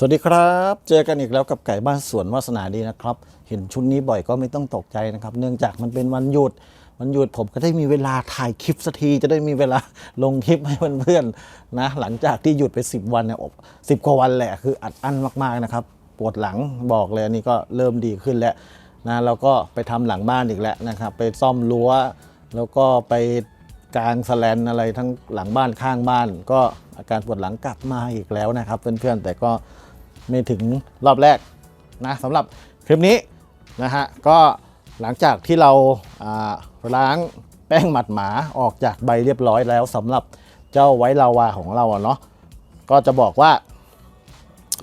สวัสดีครับ เจอกันอีกแล้วกับไก่บ้านสวนวาสนาดีนะครับ เห็นชุดนี้บ่อยก็ไม่ต้องตกใจนะครับ เนื่องจากมันเป็นวันหยุดวันหยุดผมก็ได้มีเวลาถ่ายคลิปสักทีจะได้มีเวลาลงคลิปให้เพื่อนๆนะ หลังจากที่หยุดไป 10 วันเนี่ยสิบกว่าวันแหละคืออัดอั้นมากๆนะครับ ปวดหลังบอกเลยอันนี่ก็เริ่มดีขึ้นแล้วนะแล้วก็ไปทำหลังบ้านอีกแล้วนะครับ ไปซ่อมรั้ว แล้วก็ไปกลางสแลนอะไรทั้งหลังบ้านข้างบ้าน ก็อาการปวดหลังกลับมาอีกแล้วนะครับ เพื่อนๆแต่ก็ ไม่ถึงรอบแรกนะสำหรับคลิปนี้นะฮะก็หลังจากที่เราล้างแป้งหมัดหมาออกจากใบเรียบร้อยแล้วสำหรับเจ้าไวลาวาของเราเนาะก็จะบอกว่า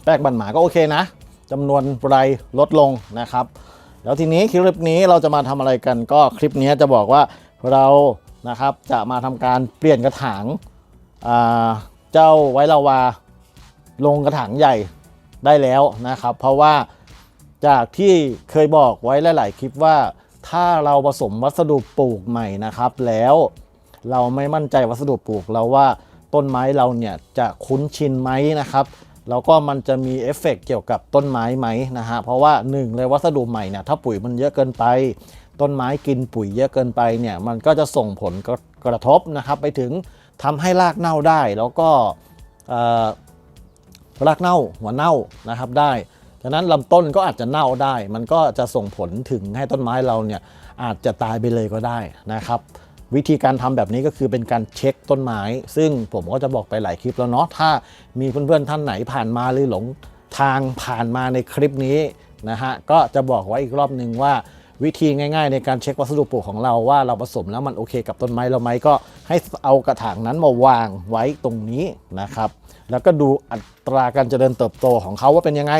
แป้งบันหมาก็โอเคนะจำนวนไรลดลงนะครับ แล้วทีนี้คลิปนี้เราจะมาทำอะไรกันก็คลิปนี้จะบอกว่าเรานะครับจะมาทำการเปลี่ยนกระถางเจ้าไวลาวาลงกระถางใหญ่ ได้แล้วนะครับ เพราะว่าจากที่เคยบอกไว้หลาย ๆ คลิปว่าถ้าเราผสมวัสดุปลูกใหม่นะครับ แล้วเราไม่มั่นใจวัสดุปลูกเราว่าต้นไม้เราเนี่ยจะคุ้นชินไหมนะครับแล้วก็มันจะมีเอฟเฟกต์เกี่ยวกับต้นไม้ไหมนะฮะเพราะว่าหนึ่งเลยวัสดุใหม่เนี่ยถ้าปุ๋ยมันเยอะเกินไป ต้นไม้กินปุ๋ยเยอะเกินไปเนี่ยมันก็จะส่งผลกระกระทบนะครับ ไปถึงทำให้รากเน่าได้แล้วก็ รากเน่าหัวเน่านะครับได้ฉะนั้นลำต้นก็อาจจะเน่าได้ มันก็จะส่งผลถึงให้ต้นไม้เราเนี่ยอาจจะตายไปเลยก็ได้นะครับ วิธีการทำแบบนี้ก็คือเป็นการเช็คต้นไม้ ซึ่งผมก็จะบอกไปหลายคลิปแล้วเนาะถ้ามีเพื่อนๆท่านไหนผ่านมาหรือหลงทางผ่านมาในคลิปนี้นะฮะก็จะบอกไว้อีกรอบหนึ่งว่า วิธีง่ายๆ ในการเช็ควัสดุปลูกของเราว่าเราผสมแล้วมันโอเคกับต้นไม้เราไหมก็ให้เอากระถางนั้นมาวางไว้ตรงนี้นะครับ แล้วก็ดูอัตราการเจริญเติบโตของเขาว่าเป็นยังไง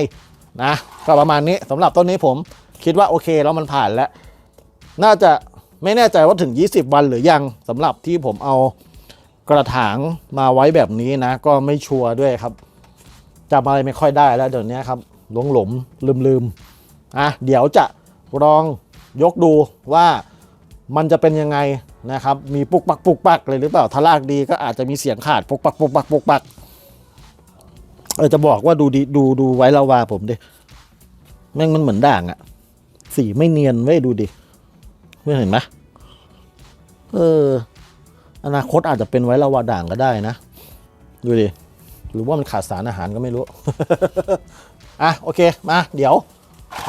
นะก็ประมาณนี้สำหรับต้นนี้ผมคิดว่าโอเคแล้วมันผ่านแล้ว น่าจะไม่แน่ใจว่าถึง 20 วันหรือยังสำหรับที่ผมเอากระถางมาไว้แบบนี้นะ ก็ไม่ชัวร์ด้วยครับจำอะไรไม่ค่อยได้แล้วเดี๋ยวนี้ครับหลงหลมลืมลืมอะเดี๋ยวจะลอง ยกดูว่ามันจะเป็นยังไงนะครับ มีปุกปักปุกปักเลยหรือเปล่าถ้าลากดีก็อาจจะมีเสียงขาดปุกปักปุกปักปุกปักเออจะบอกว่าดูดีดูดูไว้ลาวาผมดิแม่งมันเหมือนด่างอะสีไม่เนียนเว้ยดูดิเพื่เห็นไหมเออ อนาคตอาจจะเป็นไว้ละวาด่างก็ได้นะ ดูดิหรือว่ามันขาดสารอาหารก็ไม่รู้ อะโอเคมาเดี๋ยว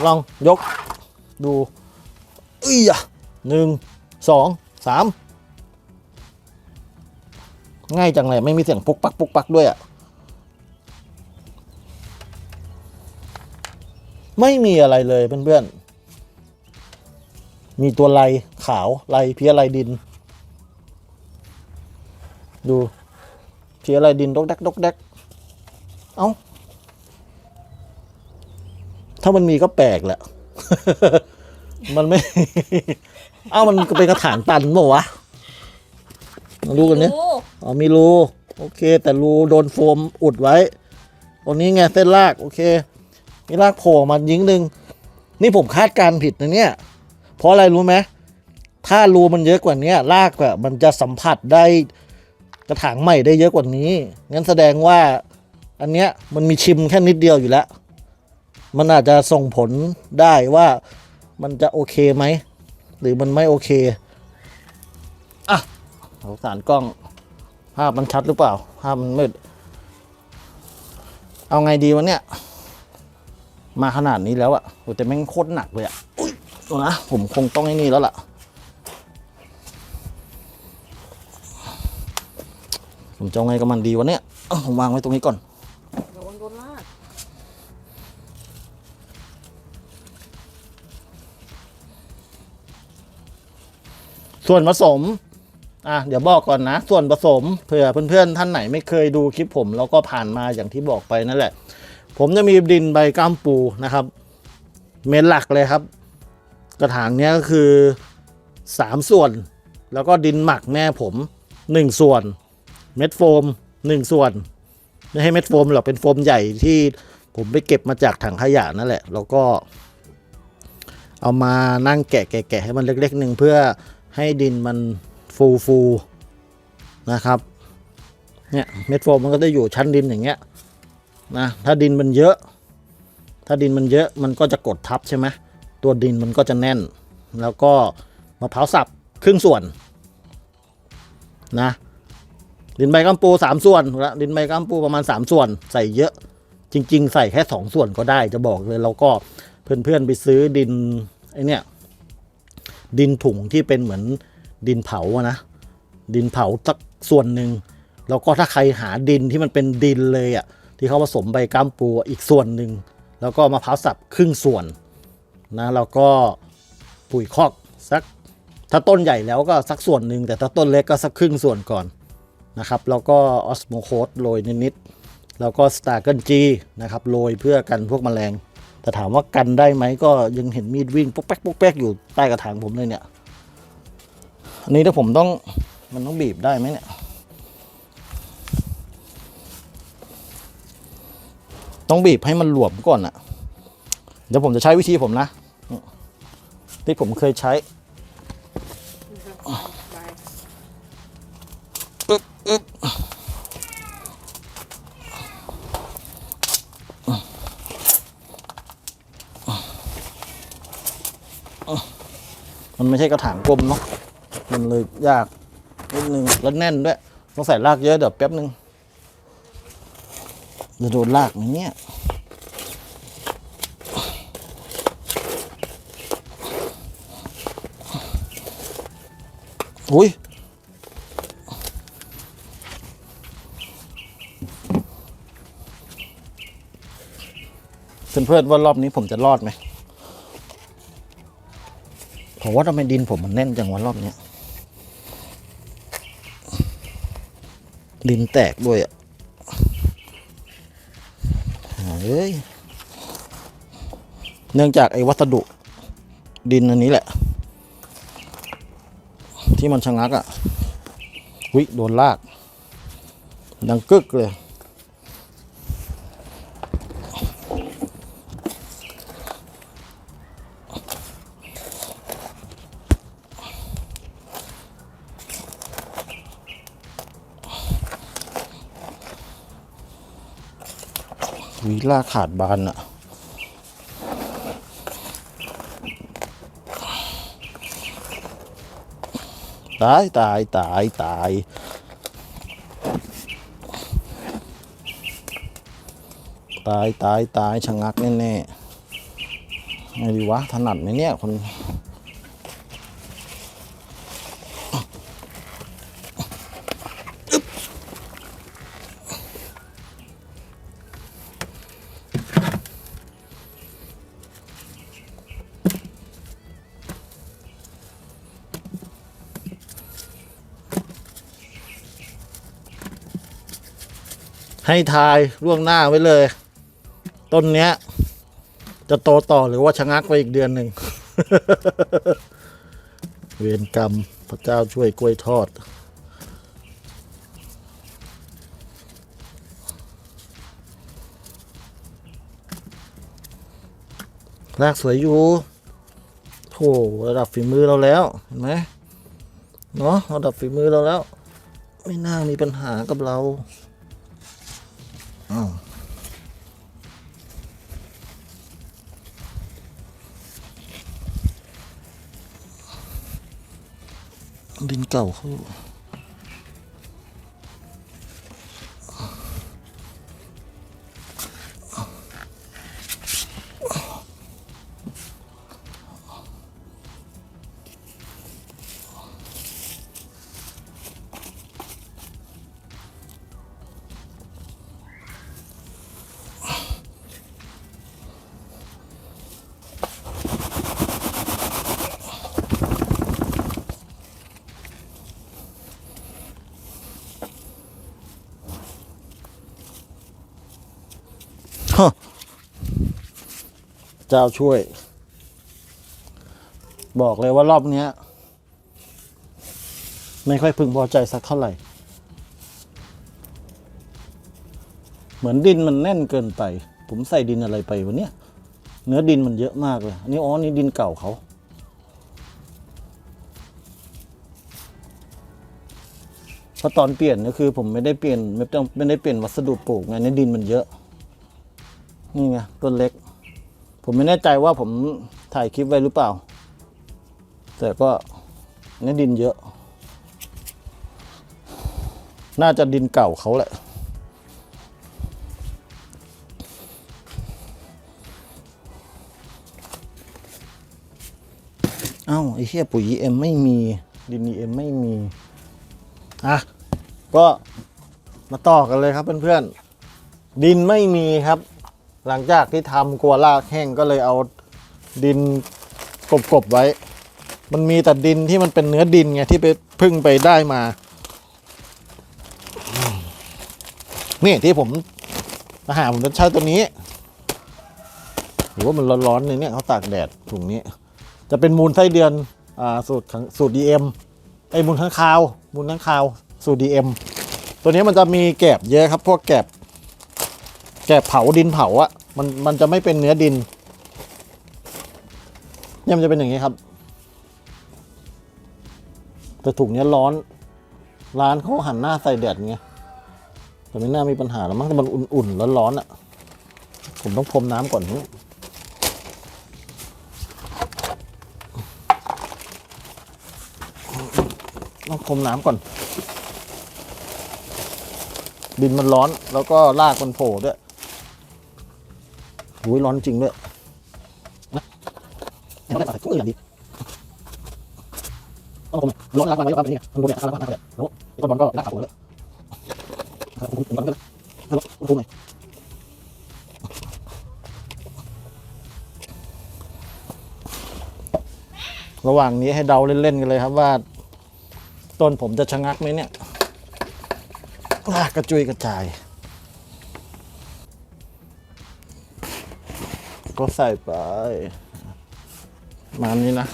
ลองยกดู อุ้ยอะหนึ่งสองสามง่ายจังเลยไม่มีเสียงปุกปักปุกปักด้วยอะไม่มีอะไรเลยเพื่อนๆ มีตัวลายขาวลายเพี้ยลายดิน ดูเพี้ยลายดินดกแดกดกแดกเอ้า ถ้ามันมีก็แปลกแหละ มันไม่ เอ้ามันเป็นกระถางตันเปล่าวะมาดูกันเนี่ย โอ้อ๋อมีรูโอเค แต่รูโดนโฟมอุดไว้ตรงนี้ไงเส้นลาก โอเค มีลากโผล่ออกมายิงหนึ่งนี่ผมคาดการณ์ผิดนะเนี่ย เพราะอะไรรู้ไหมถ้ารูมันเยอะกว่านี้รากอะมันจะสัมผัสได้กระถางใหม่ได้เยอะกว่านี้งั้นแสดงว่า อันเนี้ยมันมีชิมแค่นิดเดียวอยู่แล้ว มันอาจจะส่งผลได้ว่า มันจะโอเคไหม หรือมันไม่โอเค อะสงสารกล้อง ภาพมันชัดหรือเปล่า ภาพมันมืด เอาไงดีวะเนี่ย มาขนาดนี้แล้วอะโหแต่แม่งโคตรหนักเลยอะอุ๊ยดูนะ ผมคงต้องไอ้นี่แล้วล่ะ ผมจะเอาไงกับมันดีวะเนี่ยเอาผมวางไว้ตรงนี้ก่อน ส่วนผสมอะเดี๋ยวบอกก่อนนะ ส่วนผสมเผื่อเพื่อนๆท่านไหนไม่เคยดูคลิปผม แล้วก็ผ่านมาอย่างที่บอกไปนั่นแหละ ผมจะมีดินใบก้ามปูนะครับ เมนหลักเลยครับ กระถางนี้ก็คือสามส่วน แล้วก็ดินหมักแม่ผมหนึ่งส่วน เม็ดโฟมหนึ่งส่วน ไม่ให้เม็ดโฟมหรอกเป็นโฟมใหญ่ที่ผมไปเก็บมาจากถังขยะนั่นแหละ แล้วก็ เอามานั่งแกะแกะแกะให้มันเล็กๆหนึ่งเพื่อ ให้ดินมันฟูฟูๆนะครับเนี่ยเม็ดโฟมมันก็จะอยู่ชั้นดินอย่างเงี้ยนะถ้าดินมันเยอะ ถ้าดินมันเยอะมันก็จะกดทับใช่ไหมตัวดินมันก็จะแน่น แล้วก็มะพร้าวสับครึ่งส่วนนะดินใบกัมปูสามส่วนละดินใบกัมปูประมาณสามส่วน ใส่เยอะจริง ๆ ใส่แค่สองส่วนก็ได้จะบอกเลย แล้วก็เพื่อนๆไปซื้อดินไอเนี่ย ดินถุงที่เป็นเหมือนดินเผาอะนะ ดินเผาสักส่วนหนึ่งแล้วก็ถ้าใครหาดินที่มันเป็นดินเลยอะ่ะที่เขาผสมใบก้ามปูอีกส่วนหนึ่งแล้วก็มะพร้าวสับครึ่งส่วนนะแล้วก็ปุ๋ยคอกสักถ้าต้นใหญ่แล้วก็สักส่วนหนึ่งแต่ถ้าต้นเล็กก็สักครึ่งส่วนก่อนนะครับ แล้วก็ออสโมโคสโรยนิดๆแล้วก็สตาร์เกิลจีนะครับโรยเพื่อกันพวกแมลง แต่ถามว่ากันได้ไหมก็ยังเห็นมีดวิ่งปุ๊กแป๊กปุ๊กแป๊กอยู่ใต้กระถางผมเลยเนี่ยอันนี้ถ้าผมต้องมันต้องบีบได้ไหมเนี่ยต้องบีบให้มันหลวมก่อนอะเดี๋ยวผมจะใช้วิธีผมนะ ที่ผมเคยใช้อึ๊บอึ๊บมันไม่ใช่ กลมเนาะมันเลยยากนิดนึงแล้วแน่นด้วยต้องใส่รากเยอะเดี๋ยวแป๊บนึงจะโดนรากไหมเนี่ยอุ้ยเพื่อนๆว่ารอบนี้ผมจะรอดไหม ผมว่าทำไมดินผมมันแน่นจังวันรอบเนี้ยดินแตกด้วยอะเฮ้ยเนื่องจากไอ้วัสดุดินอันนี้แหละ ที่มันชะงักอะวิโดนลาก ดังกึกเลย ล่าขาดบานอะตายตายตายตายตายตายตายชะงักแน่ๆไงดีวะถนัดไหมเนี่ยคน ให้ทายล่วงหน้าไว้เลย ต้นเนี้ย จะโตต่อหรือว่าชะงักไปอีกเดือนหนึ่ง เวรกรรมพระเจ้าช่วยกล้วยทอด รากสวยอยู่โถระดับฝีมือเราแล้ว เห็นไหมเนาะระดับฝีมือเราแล้ว ไม่น่ามีปัญหากับเรา อ้าวดิ เจ้าช่วย บอกเลยว่ารอบเนี้ย ไม่ค่อยพึงพอใจสักเท่าไหร่ เหมือนดินมันแน่นเกินไป ผมใส่ดินอะไรไปวะเนี่ยเนื้อดินมันเยอะมากเลยอันนี้อ๋อนี่ดินเก่าเขาเพราะตอนเปลี่ยนก็คือผมไม่ได้เปลี่ยนไม่ต้องไม่ได้เปลี่ยนวัสดุปลูกไงในดินมันเยอะ นี่ไงต้นเล็ก ผมไม่แน่ใจว่าผมถ่ายคลิปไว้หรือเปล่า แต่ก็นี่ดินเยอะ น่าจะดินเก่าเขาแหละ เอ้าไอ้เหี้ยปุ๋ยเอ็มไม่มีดินเอ็มไม่มีอะก็มาต่อกันเลยครับเพื่อนๆ ดินไม่มีครับ หลังจากที่ทำกลัวรากแห้งก็เลยเอาดินกบๆไว้ มันมีแต่ดินที่มันเป็นเนื้อดินไงที่ไปพึ่งไปได้มา นี่ที่ผมมาหาผมจะใช้ตัวนี้หรือว่ามันร้อนๆเลยเนี่ยเขาตากแดดถุงนี้ จะเป็นมูลไส้เดือนอ่าสูตรสูตร DM ไอ้มูลข้างคาว มูลข้างคาวสูตร DM ตัวนี้มันจะมีแกบเยอะครับ พวกแกบ แกเผาดินเผาอะมันมันจะไม่เป็นเนื้อดินเนี่ยมันจะเป็นอย่างนี้ครับ แต่ถุงเนี้ยร้อน ร้านเขาหันหน้าใส่แดดไงแต่ไม่น่ามีปัญหาแล้วมั้งแต่มันอุ่นๆร้อนๆอะผมต้องพรมน้ำก่อนนี่ต้องพรมน้ำก่อน ดินมันร้อนแล้วก็รากมันโผล่ด้วย หุยร้อนจริงด้วยนะเดี๋ยวเราใส่ถุงอื่นดีต้องผมร้อนรากมันไว้ครับนี่มันโดนเนี่ยรากมันเลยแล้ต้นบอลก็รากขาดเลยครับผมผมก็ได้แล้วผมหน่อยระหว่างนี้ให้เดาเล่นๆกันเลยครับว่า ต้นผมจะชะงักไหมเนี่ยกระจุยกระจาย ก็ใส่ไปมานี้นะ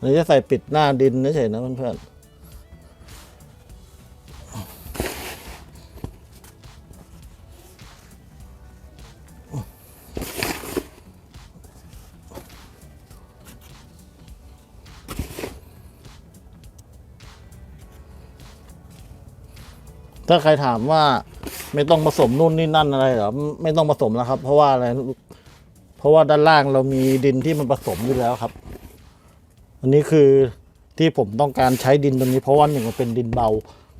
หรือจะใส่ปิดหน้าดินเฉยๆนะเพื่อนๆถ้าใครถามว่าไม่ต้องผสมนู่นนี่นั่นอะไรหรอไม่ต้องผสมแล้วครับ เพราะว่าอะไร เพราะว่าด้านล่างเรามีดินที่มันผสมอยู่แล้วครับ อันนี้คือที่ผมต้องการใช้ดินตรงนี้เพราะว่าหนึ่งมันเป็นดินเบา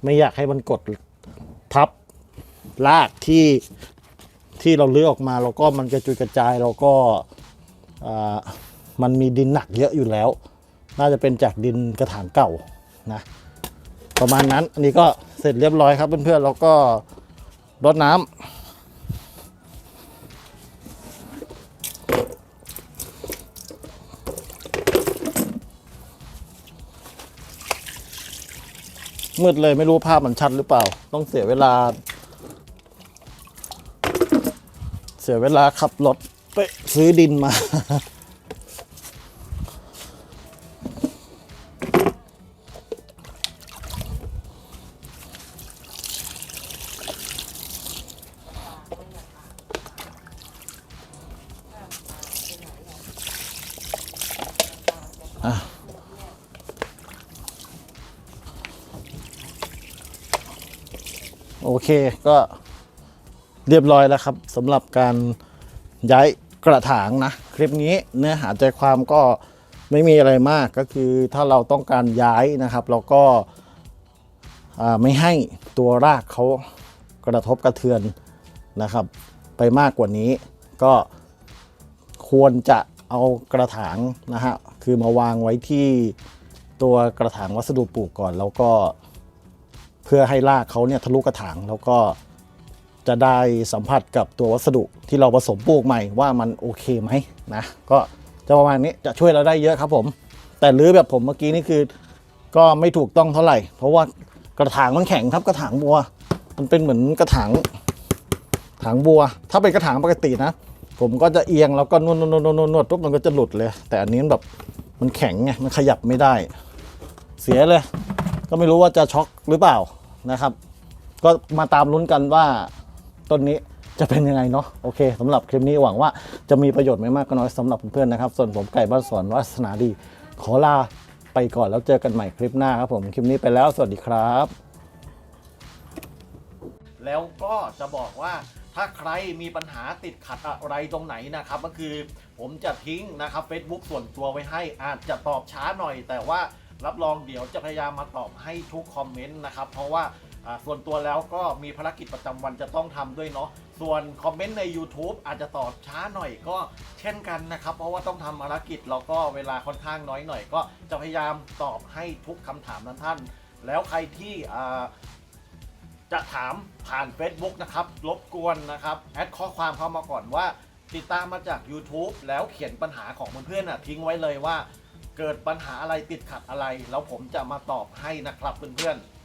ไม่อยากให้มันกดทับรากที่ที่เราเลือกออกมาแล้วก็มันกระจุยกระจายแล้วก็มันมีดินหนักเยอะอยู่แล้ว น่าจะเป็นจากดินกระถางเก่านะประมาณนั้น อันนี้ก็เสร็จเรียบร้อยครับเพื่อนๆแล้วก็รดน้ำ มืดเลยไม่รู้ภาพมันชัดหรือเปล่า ต้องเสียเวลา เสียเวลาขับรถไปซื้อดินมา เคก็เรียบร้อยแล้วครับสำหรับการย้ายกระถางนะ คลิปนี้เนื้อหาใจความก็ไม่มีอะไรมากก็คือถ้าเราต้องการย้ายนะครับ เราก็ไม่ให้ตัวรากเขากระทบกระเทือนนะครับ ไปมากกว่านี้ ก็ควรจะเอากระถางนะฮะคือมาวางไว้ที่ตัวกระถางวัสดุปลูกก่อน แล้วก็ เพื่อให้รากเขาเนี่ยทะลุกระถางแล้วก็จะได้สัมผัสกับตัววัสดุที่เราผสมปลูกใหม่ว่ามันโอเคไหมนะก็จะประมาณนี้จะช่วยเราได้เยอะครับผม แต่รื้อแบบผมเมื่อกี้นี่คือ ก็ไม่ถูกต้องเท่าไหร่ เพราะว่ากระถางมันแข็งครับกระถางบัว มันเป็นเหมือนกระถางถางบัว ถ้าเป็นกระถางปกตินะ ผมก็จะเอียงแล้วก็นวดนวดนวดนวดนวดปุ๊บมันก็จะหลุดเลย แต่อันนี้แบบมันแข็งไงมันขยับไม่ได้ เสียเลย ก็ไม่รู้ว่าจะช็อกหรือเปล่า นะครับ ก็มาตามลุ้นกันว่าต้นนี้จะเป็นยังไงเนาะโอเคสำหรับคลิปนี้หวังว่าจะมีประโยชน์ไม่มากก็น้อยสำหรับเพื่อนๆนะครับ ส่วนผมไก่บ้านสวนวัฒนาดี ขอลาไปก่อนแล้วเจอกันใหม่คลิปหน้าครับผมคลิปนี้ไปแล้วสวัสดีครับ แล้วก็จะบอกว่าถ้าใครมีปัญหาติดขัดอะไรตรงไหนนะครับ ก็คือผมจะทิ้งนะครับ Facebook ส่วนตัวไว้ให้อาจจะตอบช้าหน่อยแต่ว่า รับรองเดี๋ยวจะพยายามมาตอบให้ทุกคอมเมนต์นะครับเพราะว่าส่วนตัวแล้วก็มีภารกิจประจำวันจะต้องทำด้วยเนาะส่วนคอมเมนต์ใน YouTube อาจจะตอบช้าหน่อยก็เช่นกันนะครับ เพราะว่าต้องทำภารกิจแล้วก็เวลาค่อนข้างน้อยหน่อย ก็จะพยายามตอบให้ทุกคำถามนั้นท่าน แล้วใครที่จะถามผ่าน Facebook นะครับรบกวนนะครับแอดข้อความเข้ามาก่อนว่า ติดตามมาจาก YouTube แล้วเขียนปัญหาของเพื่อนๆน่ะทิ้งไว้เลยว่า เกิดปัญหาอะไรติดขัดอะไร แล้วผมจะมาตอบให้นะครับเพื่อนๆ